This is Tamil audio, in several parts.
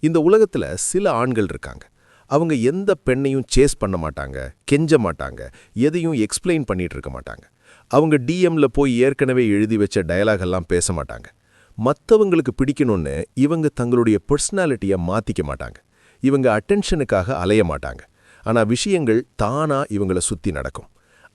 இந்த உலகத்துல சில ஆண்கள் இருக்காங்க. அவங்க எந்த பெண்ணையும் சேஸ் பண்ண மாட்டாங்க கெஞ்ச மாட்டாங்க எதையும் எக்ஸ்பிளைன் பண்ணிட்டு இருக்க மாட்டாங்க. அவங்க டிஎம்ல போய் ஏற்கனவே எழுதி வச்ச டயலாக் எல்லாம் பேச மாட்டாங்க. மத்தவங்களுக்கு பிடிக்கணும்னு இவங்க தங்களுடைய பர்சனாலிட்டியை மாத்திக்க மாட்டாங்க. இவங்க அட்டென்ஷனுக்காக அலைய மாட்டாங்க. ஆனா விஷயங்கள் தானா இவங்கள சுத்தி நடக்கும்.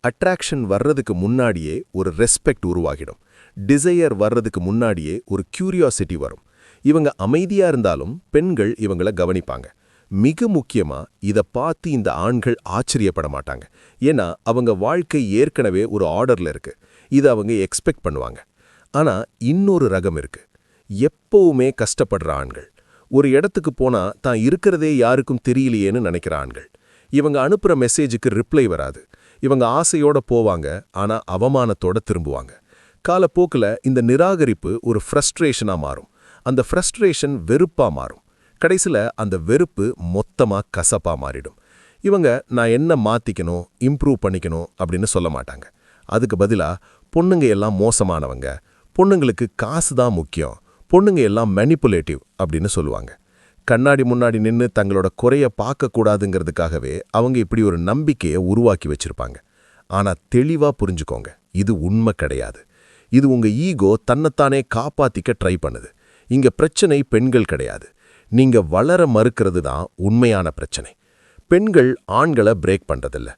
அட்ராக்ஷன் வர்றதுக்கு முன்னாடியே ஒரு ரெஸ்பெக்ட் உருவாகிடும். டிசையர் வர்றதுக்கு முன்னாடியே ஒரு க்யூரியாசிட்டி வரும். இவங்க அமைதியா இருந்தாலும் பெண்கள் இவங்கள கவனிப்பாங்க. மிக முக்கியமா இத பார்த்து இந்த ஆண்கள் ஆச்சரியப்பட மாட்டாங்க. ஏன்னா அவங்க வாழ்க்கை ஏற்கனவே ஒரு ஆர்டர்ல இருக்கு. இதை அவங்க எக்ஸ்பெக்ட் பண்ணுவாங்க. ஆனா இன்னொரு ரகம் இருக்கு. எப்பவுமே கஷ்டப்படுற ஆண்கள். ஒரு இடத்துக்கு போனா தான் இருக்கிறதே யாருக்கும் தெரியலையேன்னு நினைக்கிற ஆண்கள். இவங்க அனுப்புற மெசேஜுக்கு ரிப்ளை வராது. இவங்க ஆசையோட போவாங்க. ஆனா அவமானத்தோட திரும்புவாங்க. காலப்போக்கில் இந்த நிராகரிப்பு ஒரு ஃப்ரஸ்ட்ரேஷனாக மாறும். அந்த ஃப்ரஸ்ட்ரேஷன் வெறுப்பாக மாறும். கடைசியில் அந்த வெறுப்பு மொத்தமா கசப்பாக மாறிடும். இவங்க நான் என்ன மாத்திக்கணும் இம்ப்ரூவ் பண்ணிக்கணும் அப்படின்னு சொல்ல மாட்டாங்க. அதுக்கு பதிலாக பொண்ணுங்க எல்லாம் மோசமானவங்க. பொண்ணுங்களுக்கு காசு தான் முக்கியம். பொண்ணுங்க எல்லாம் மெனிப்புலேட்டிவ் அப்படின்னு சொல்லுவாங்க. கண்ணாடி முன்னாடி நின்று தங்களோட குறைய பார்க்கக்கூடாதுங்கிறதுக்காகவே அவங்க இப்படி ஒரு நம்பிக்கையை உருவாக்கி வச்சிருப்பாங்க. ஆனா தெளிவாக புரிஞ்சுக்கோங்க இது உண்மை கிடையாது. இது உங்க ஈகோ தன்னைத்தானே காப்பாத்திக்க ட்ரை பண்ணுது. இங்க பிரச்சனை பெண்கள் கிடையாது. நீங்க வளர மறுக்கிறது தான் உண்மையான பிரச்சனை. பெண்கள் ஆண்களை பிரேக் பண்றதில்ல.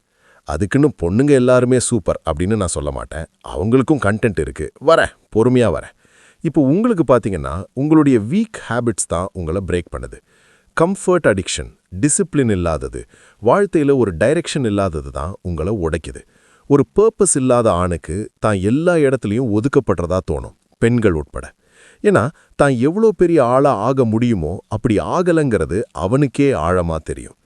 அதுக்குன்னு பொண்ணுங்க எல்லாருமே சூப்பர் அப்படின்னு நான் சொல்ல மாட்டேன். அவங்களுக்கும் கண்டென்ட் இருக்கு. வரேன் பொறுமையா வரேன். இப்போ உங்களுக்கு பார்த்தீங்கன்னா உங்களுடைய வீக் ஹேபிட்ஸ் தான் உங்களை பிரேக் பண்ணுது. கம்ஃபர்ட் அடிக்ஷன் டிசிப்ளின் இல்லாதது வாழ்க்கையில் ஒரு டைரெக்ஷன் இல்லாதது தான் உங்களை உடைக்குது. ஒரு பர்பஸ் இல்லாத ஆணுக்கு தான் எல்லா இடத்துலையும் ஒதுக்கப்படுறதா தோணும் பெண்கள் உட்பட. ஏன்னா தான் எவ்வளோ பெரிய ஆளா ஆக முடியுமோ அப்படி ஆகலைங்கிறது அவனுக்கே ஆழமா தெரியும்.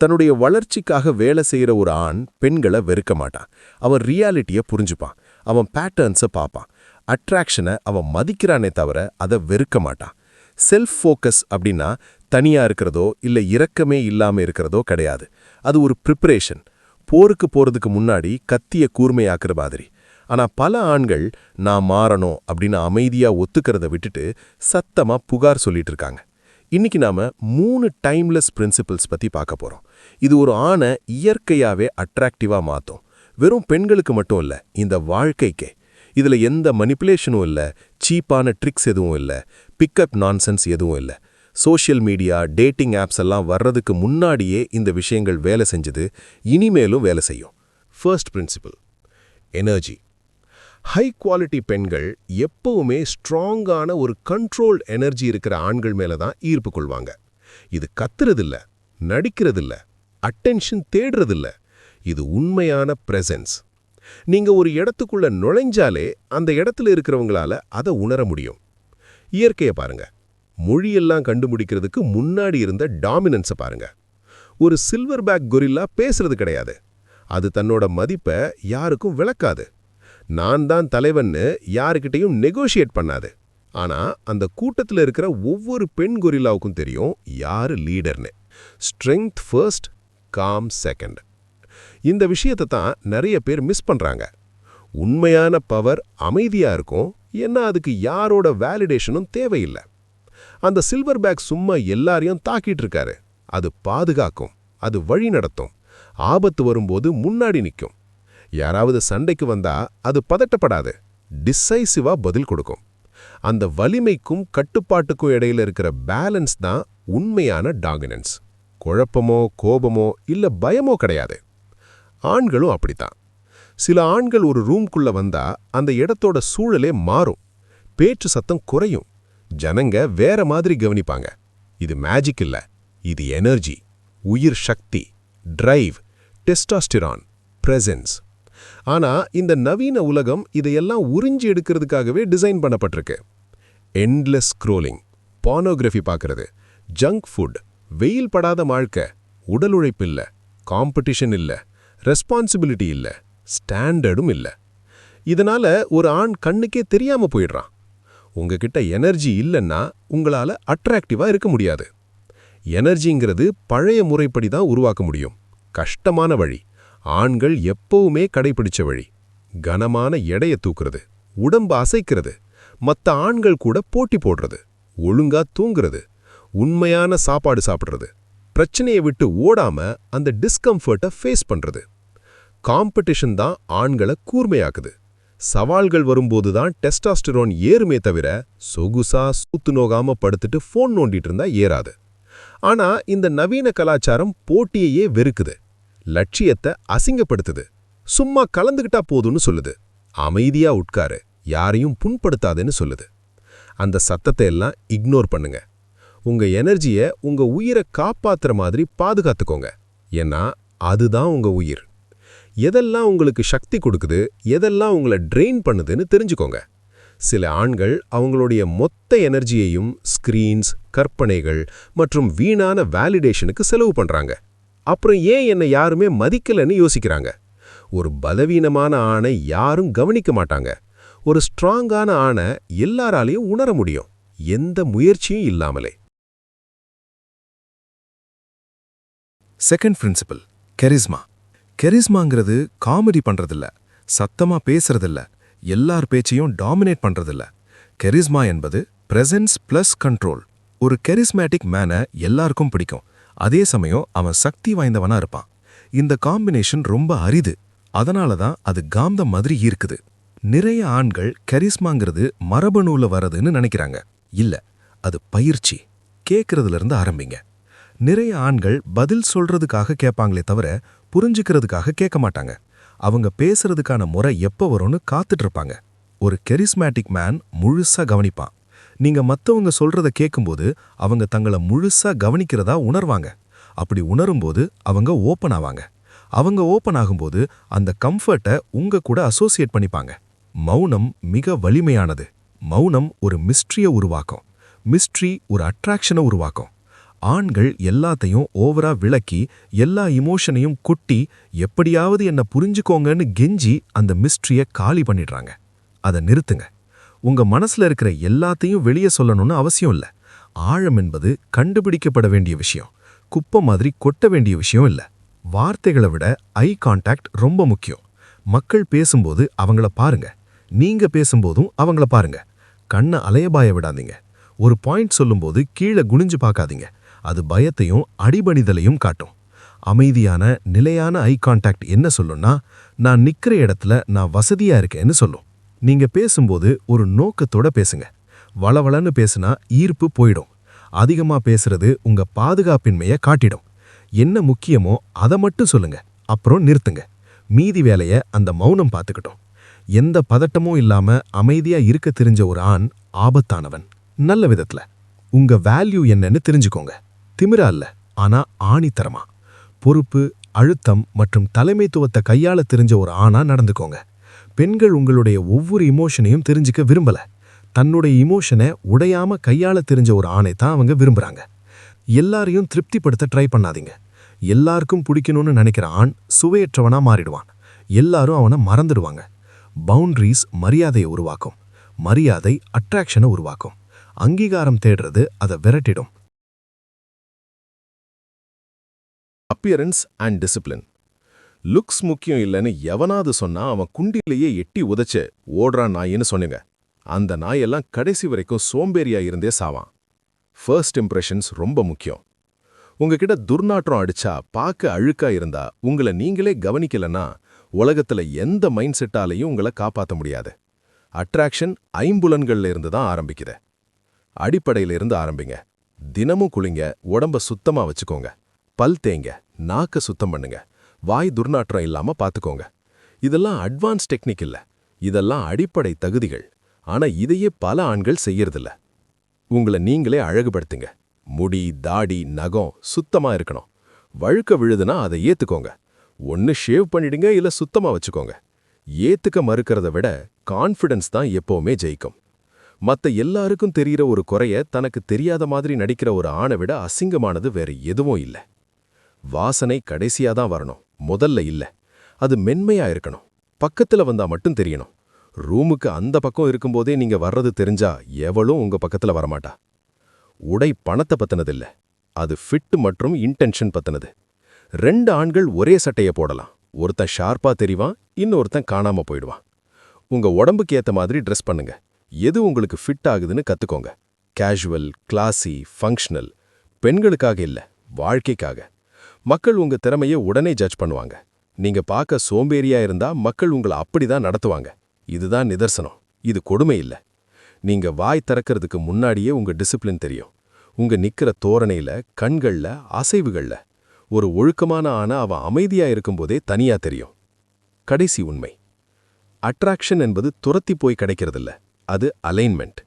தன்னுடைய வளர்ச்சிக்காக வேலை செய்கிற ஒரு ஆண் பெண்களை வெறுக்க மாட்டான். அவன் ரியாலிட்டியை புரிஞ்சுப்பான். அவன் பேட்டர்ன்ஸை பார்ப்பான். அட்ராக்ஷனை அவன் மதிக்கிறானே தவிர அதை வெறுக்க மாட்டான். செல்ஃப் ஃபோக்கஸ் அப்படின்னா தனியா இருக்கிறதோ இல்லை இரக்கமே இல்லாமல் இருக்கிறதோ கிடையாது. அது ஒரு ப்ரிப்பரேஷன் போருக்கு போறதுக்கு முன்னாடி கத்திய கூர்மையாக்குற மாதிரி. ஆனா பல ஆண்கள் நான் மாறணும் அப்படின்னு அமைதியா ஒத்துக்கிறத விட்டுட்டு சத்தமா புகார் சொல்லிட்டு இருக்காங்க இன்னைக்கு நாம மூணு டைம்லெஸ் பிரின்சிபிள்ஸ் பத்தி பார்க்க போறோம். இது ஒரு ஆணை இயற்கையாகவே அட்ராக்டிவா மாற்றும் வெறும் பெண்களுக்கு மட்டும் இல்ல இந்த வாழ்க்கைக்கே. இதுல எந்த மனிப்புலேஷனும் இல்ல சீப்பான ட்ரிக்ஸ் எதுவும் இல்ல பிக்கப் நான்சென்ஸ் எதுவும் இல்ல. சோஷியல் மீடியா டேட்டிங் ஆப்ஸ் எல்லாம் வர்றதுக்கு முன்னாடியே இந்த விஷயங்கள் வேலை செஞ்சது இனிமேலும் வேலை செய்யும். First principle energy high quality பெண்கள் எப்பவுமே ஸ்ட்ராங்கான ஒரு கண்ட்ரோல்ட் எனர்ஜி இருக்கிற ஆண்கள் மேல தான் ஈர்ப்பு கொள்வாங்க. இது கத்துறதில்ல நடிக்கிறதில்ல அட்டென்ஷன் தேடுறதில்ல. இது உண்மையான பிரசன்ஸ் நீங்க ஒரு இடத்துக்குள்ள நுழைஞ்சாலே அந்த இடத்துல இருக்கிறவங்களால அதை உணர முடியும். இயற்கையை பாருங்க. மொழியெல்லாம் கண்டுபிடிக்கிறதுக்கு முன்னாடி இருந்த டாமினன்ஸை பாருங்க. ஒரு சில்வர் பேக் கொரில்லா பேசுறது கிடையாது. அது தன்னோட மதிப்பை யாருக்கும் விளக்காது. நான் தான் தலைவன்னு யாருக்கிட்டையும் நெகோஷியேட் பண்ணாது. ஆனா அந்த கூட்டத்தில் இருக்கிற ஒவ்வொரு பெண் கொரில்லாவுக்கும் தெரியும் யாரு லீடர்னு ஸ்ட்ரெங்க் ஃபர்ஸ்ட் காம் செகண்ட் இந்த விஷயத்தை தான் நிறைய பேர் மிஸ் பண்றாங்க. உண்மையான பவர் அமைதியா இருக்கும் ஏன்னா அதுக்கு யாரோட வேலிடேஷனும் தேவையில்லை. அந்த சில்வர் பேக் சும்மா எல்லாரையும் தாக்கிட்டு இருக்காரு. அது பாதுகாக்கும் அது வழி நடத்தும். ஆபத்து வரும்போது முன்னாடி நிற்கும் யாராவது சண்டைக்கு வந்தா அது பதட்டப்படாது டிசைசிவா பதில் கொடுக்கும். அந்த வலிமைக்கும் கட்டுப்பாட்டுக்கும் இடையில இருக்கிற பேலன்ஸ் தான் உண்மையான டாமினன்ஸ். குழப்பமோ கோபமோ இல்ல பயமோ கிடையாது. ஆண்களும் அப்படித்தான். சில ஆண்கள் ஒரு ரூம்குள்ள வந்தா அந்த இடத்தோட சூழலே மாறும். பேச்சு சத்தம் குறையும். ஜனங்க வேற மாதிரி கவனிப்பாங்க. இது மேஜிக் இல்ல. இது எனர்ஜி உயிர் சக்தி. டிரைவ் டெஸ்டாஸ்டிரான் பிரசன்ஸ் ஆனா இந்த நவீன உலகம் இதையெல்லாம் உறிஞ்சி எடுக்கிறதுக்காகவே டிசைன் பண்ணப்பட்டிருக்கு. எண்ட்லெஸ் ஸ்க்ரோலிங் பானோகிராஃபி பார்க்கறது ஜங்க் ஃபுட் வெயில் படாத வாழ்க்கை உடல் உழைப்பு இல்ல காம்படிஷன் இல்ல ரெஸ்பான்சிபிலிட்டி இல்ல ஸ்டாண்டர்டும் இல்ல. இதனால ஒரு ஆண் கண்ணுக்கே தெரியாம போயிடுறான். உங்ககிட்ட எனர்ஜி இல்லைன்னா உங்களால அட்ராக்டிவா இருக்க முடியாது. எனர்ஜிங்கிறது பழைய முறைப்படி தான் உருவாக்க முடியும். கஷ்டமான வழி. ஆண்கள் எப்பவுமே கடைபிடிச்ச வழி. கனமான எடைய தூக்குறது உடம்பு அசைக்கிறது மத்த ஆண்கள் கூட போட்டி போடுறது ஒழுங்கா தூங்குறது உண்மையான சாப்பாடு சாப்பிடுறது பிரச்சனையை விட்டு ஓடாம அந்த டிஸ்கம்ஃபர்ட்டை ஃபேஸ் பண்றது. காம்படிஷன் தான் ஆண்களை கூர்மையாக்குது. சவால்கள் வரும்போது தான் டெஸ்டாஸ்டரோன் ஏறுமே தவிர சொகுசா சூத்து நோகாம படுத்துட்டு ஃபோன் நோண்டிட்டு இருந்தா ஏறாது. ஆனா இந்த நவீன கலாச்சாரம் போட்டியையே வெறுக்குது. லட்சியத்தை அசிங்கப்படுத்துது. சும்மா கலந்துகிட்டா போதும்னு சொல்லுது. அமைதியா உட்காரு. யாரையும் புண்படுத்தாதுன்னு சொல்லுது. அந்த சத்தத்தை எல்லாம் இக்னோர் பண்ணுங்க. உங்க எனர்ஜியை உங்க உயிரை காப்பாத்துற மாதிரி பாதுகாத்துக்கோங்க. ஏன்னா அதுதான் உங்க உயிர். எதெல்லாம் உங்களுக்கு சக்தி கொடுக்குது எதெல்லாம் உங்களை ட்ரெயின் பண்ணுதுன்னு தெரிஞ்சுக்கோங்க. சில ஆண்கள் அவங்களுடைய மொத்த எனர்ஜியையும் ஸ்கிரீன்ஸ் கற்பனைகள் மற்றும் வீணான வேலிடேஷனுக்கு செலவு பண்ணுறாங்க அப்புறம் ஏன் என்னை யாருமே மதிக்கலன்னு யோசிக்கிறாங்க. ஒரு பலவீனமான ஆணை யாரும் கவனிக்க மாட்டாங்க. ஒரு ஸ்ட்ராங்கான ஆணை எல்லாராலையும் உணர முடியும். எந்த முயற்சியும் இல்லாமலே. செகண்ட் பிரின்சிபல் கெரிஸ்மா கெரிஸ்மாங்கிறது காமெடி பண்றதில்ல சத்தமா பேசுறதில்ல எல்லார் பேச்சையும் டாமினேட் பண்றதில்ல. கெரிஸ்மா என்பது பிரசன்ஸ் பிளஸ் கண்ட்ரோல் ஒரு கெரிஸ்மேட்டிக் மேனை எல்லாருக்கும் பிடிக்கும். அதே சமயம் அவன் சக்தி வாய்ந்தவனா இருப்பான். இந்த காம்பினேஷன் ரொம்ப அரிது. அதனால தான் அது காந்தம் மாதிரி ஈர்க்குது. நிறைய ஆண்கள் கரிஸ்மாங்கிறது மரபணுல வரதுன்னு நினைக்கிறாங்க. இல்ல அது பயிற்சி. கேட்கறதுல இருந்து ஆரம்பிங்க. நிறைய ஆண்கள் பதில் சொல்றதுக்காக கேட்பாங்களே தவிர புரிஞ்சுக்கிறதுக்காக கேட்க மாட்டாங்க. அவங்க பேசுறதுக்கான முறை எப்போ வரும்னு காத்துட்டு இருப்பாங்க. ஒரு கெரிஸ்மேட்டிக் மேன் முழுசா கவனிப்பான். நீங்க மத்தவங்க சொல்றத கேட்கும்போது அவங்க தங்களை முழுசா கவனிக்கிறதா உணர்வாங்க. அப்படி உணரும்போது அவங்க ஓப்பன் ஆவாங்க. அவங்க ஓப்பன் ஆகும்போது அந்த கம்ஃபர்ட்டை உங்க கூட அசோசியேட் பண்ணிப்பாங்க. மௌனம் மிக வலிமையானது. மௌனம் ஒரு மிஸ்ட்ரியை உருவாக்கும். மிஸ்ட்ரி ஒரு அட்ராக்ஷனை உருவாக்கும். ஆண்கள் எல்லாத்தையும் ஓவரா விளக்கி எல்லா இமோஷனையும் குட்டி எப்படியாவது என்ன புரிஞ்சுக்கோங்கன்னு கெஞ்சி அந்த மிஸ்ட்ரியை காலி பண்ணிடுறாங்க. அதை நிறுத்துங்க. உங்க மனசுல இருக்கிற எல்லாத்தையும் வெளியே சொல்லணும்னு அவசியம் இல்ல. ஆழம் என்பது கண்டுபிடிக்கப்பட வேண்டிய விஷயம். குப்பை மாதிரி கொட்ட வேண்டிய விஷயம் இல்ல. வார்த்தைகளை விட ஐ கான்டாக்ட் ரொம்ப முக்கியம். மக்கள் பேசும்போது அவங்கள பாருங்க. நீங்க பேசும்போதும் அவங்கள பாருங்க. கண்ணை அலையபாய விடாதீங்க. ஒரு பாயிண்ட் சொல்லும்போது கீழே குனிஞ்சு பார்க்காதீங்க. அது பயத்தையும் அடிபணிதலையும் காட்டும். அமைதியான நிலையான ஐ கான்டாக்ட் என்ன சொல்லும்னா நான் நிக்கிற இடத்துல நான் வசதியா இருக்கேன்னு சொல்லும். நீங்க பேசும்போது ஒரு நோக்கத்தோட பேசுங்க. வளவளன்னு பேசுனா ஈர்ப்பு போயிடும். அதிகமா பேசுறது உங்க பாதுகாப்பின்மையை காட்டிடும். என்ன முக்கியமோ அதை மட்டும் சொல்லுங்க. அப்புறம் நிறுத்துங்க. மீதி வேலைய அந்த மௌனம் பார்த்துக்கிட்டோம் எந்த பதட்டமும் இல்லாம அமைதியா இருக்க தெரிஞ்ச ஒரு ஆண் ஆபத்தானவன். நல்ல விதத்துல. உங்க வேல்யூ என்னன்னு தெரிஞ்சுக்கோங்க. திமிரா இல்ல ஆனா ஆணித்தரமா. பொறுப்பு அழுத்தம் மற்றும் தலைமைத்துவத்தை கையாள தெரிஞ்ச ஒரு ஆணா நடந்துக்கோங்க. பெண்கள் உங்களுடைய ஒவ்வொரு இமோஷனையும் தெரிஞ்சுக்க விரும்பல. தன்னுடைய இமோஷனை உடையாம கையாள தெரிஞ்ச ஒரு ஆணை தான் அவங்க விரும்புறாங்க. எல்லாரையும் திருப்திப்படுத்த ட்ரை பண்ணாதீங்க. எல்லாருக்கும் பிடிக்கணும்னு நினைக்கிற ஆண் சுவையற்றவனா மாறிடுவான். எல்லாரும் அவனை மறந்துடுவாங்க. பவுண்டரிஸ் மரியாதையை உருவாக்கும். மரியாதை அட்ராக்ஷனை உருவாக்கும். அங்கீகாரம் தேடுறது அதை விரட்டிடும். அப்பியரன்ஸ் அண்ட் டிசிப்ளின் லுக்ஸ் முக்கியம் இல்லைன்னு எவனாவது சொன்னா அவன் குண்டிலேயே எட்டி உதைச்சு ஓடுறான் நாயின்னு சொன்னுங்க. அந்த நாயெல்லாம் கடைசி வரைக்கும் சோம்பேறியா இருந்தே சாவான். ஃபர்ஸ்ட் இம்ப்ரெஷன்ஸ் ரொம்ப முக்கியம். உங்ககிட்ட துர்நாற்றம் அடிச்சா பார்க்க அழுக்கா இருந்தா உங்களை நீங்களே கவனிக்கலன்னா உலகத்துல எந்த மைண்ட் செட்டாலையும் உங்களை காப்பாற்ற முடியாது. அட்ராக்ஷன் ஐம்புலன்கள்ல இருந்து தான் ஆரம்பிக்குது. அடிப்படையில இருந்து ஆரம்பிங்க. தினமும் குளிங்க உடம்ப சுத்தமா வச்சுக்கோங்க. பல் தேங்க நாக்க சுத்தம் பண்ணுங்க. வாய் துர்நாற்றம் இல்லாம பாத்துக்கோங்க. இதெல்லாம் அட்வான்ஸ் டெக்னிக் இல்ல. இதெல்லாம் அடிப்படை தகுதிகள். ஆனா இதையே பல ஆண்கள் செய்யறதில்ல. உங்களை நீங்களே அழகுபடுத்துங்க. முடி தாடி நகம் சுத்தமா இருக்கணும். வழுக்க விழுதுனா அதை ஏத்துக்கோங்க. ஒன்னு ஷேவ் பண்ணிடுங்க இல்ல சுத்தமா வச்சுக்கோங்க. ஏத்துக்க மறுக்கிறத விட கான்ஃபிடன்ஸ் தான் எப்பவுமே ஜெயிக்கும். மத்த எல்லாருக்கும் தெரிகிற ஒரு குறைய தனக்கு தெரியாத மாதிரி நடிக்கிற ஒரு ஆணை விட அசிங்கமானது வேற எதுவும் இல்ல. வாசனை கடைசியா தான் வரணும். முதல்ல இல்ல. அது மென்மையா இருக்கணும். பக்கத்துல வந்தா மட்டும் தெரியணும். ரூமுக்கு அந்த பக்கம் இருக்கும்போதே நீங்க வர்றது தெரிஞ்சா எவளும் உங்க பக்கத்துல வரமாட்டா. உடை பணத்தை பத்தினதில்ல. அது ஃபிட் மற்றும் இன்டென்ஷன் பத்தினது. ரெண்டு ஆண்கள் ஒரே சட்டைய போடலாம். ஒருத்தன் ஷார்ப்பா தெரிவான் இன்னொருத்தன் காணாம போயிடுவான். உங்க உடம்புக்கு ஏத்த மாதிரி ட்ரெஸ் பண்ணுங்க. எது உங்களுக்கு ஃபிட் ஆகுதுன்னு கத்துக்கோங்க. கேஷுவல் கிளாசி ஃபங்க்ஷனல் பெண்களுக்காக இல்ல வாழ்க்கைக்காக. மக்கள் உங்க திறமைய உடனே ஜட்ஜ் பண்ணுவாங்க. நீங்க பார்க்க சோம்பேறியா இருந்தா மக்கள் உங்களை அப்படிதான் நடத்துவாங்க. இதுதான் நிதர்சனம். இது கொடுமை இல்ல. நீங்க வாய் திறக்கிறதுக்கு முன்னாடியே உங்க டிசிப்ளின் தெரியும். உங்க நிக்கிற தோரணையில கண்கள்ல அசைவுகள்ல ஒரு ஒழுக்கமான ஆனா அவன் அமைதியா இருக்கும்போதே தனியா தெரியும். கடைசி உண்மை. அட்ராக்ஷன் என்பது துரத்தி போய் கிடைக்கிறதில்ல. அது அலைன்மெண்ட்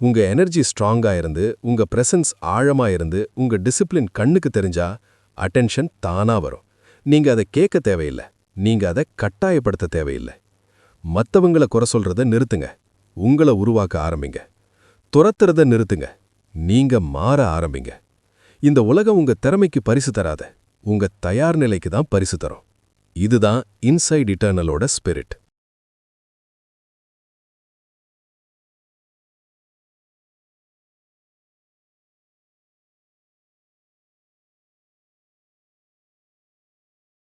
உங்க எனர்ஜி ஸ்ட்ராங்கா இருந்து உங்க பிரசன்ஸ் ஆழமா இருந்து உங்க டிசிப்ளின் கண்ணுக்கு தெரிஞ்சா அட்டென்ஷன் தானா வரும். நீங்க அதை கேட்க தேவையில்லை. நீங்க அதை கட்டாயப்படுத்த தேவையில்லை. மத்தவங்கள குறை சொல்றத நிறுத்துங்க. உங்களை உருவாக்க ஆரம்பிங்க. துரத்துறத நிறுத்துங்க. நீங்க மாற ஆரம்பிங்க. இந்த உலகம் உங்க திறமைக்கு பரிசு தராத. உங்க தயார் நிலைக்கு தான் பரிசு தரும். இதுதான் இன்சைட் இட்டர்னலோட ஸ்பிரிட்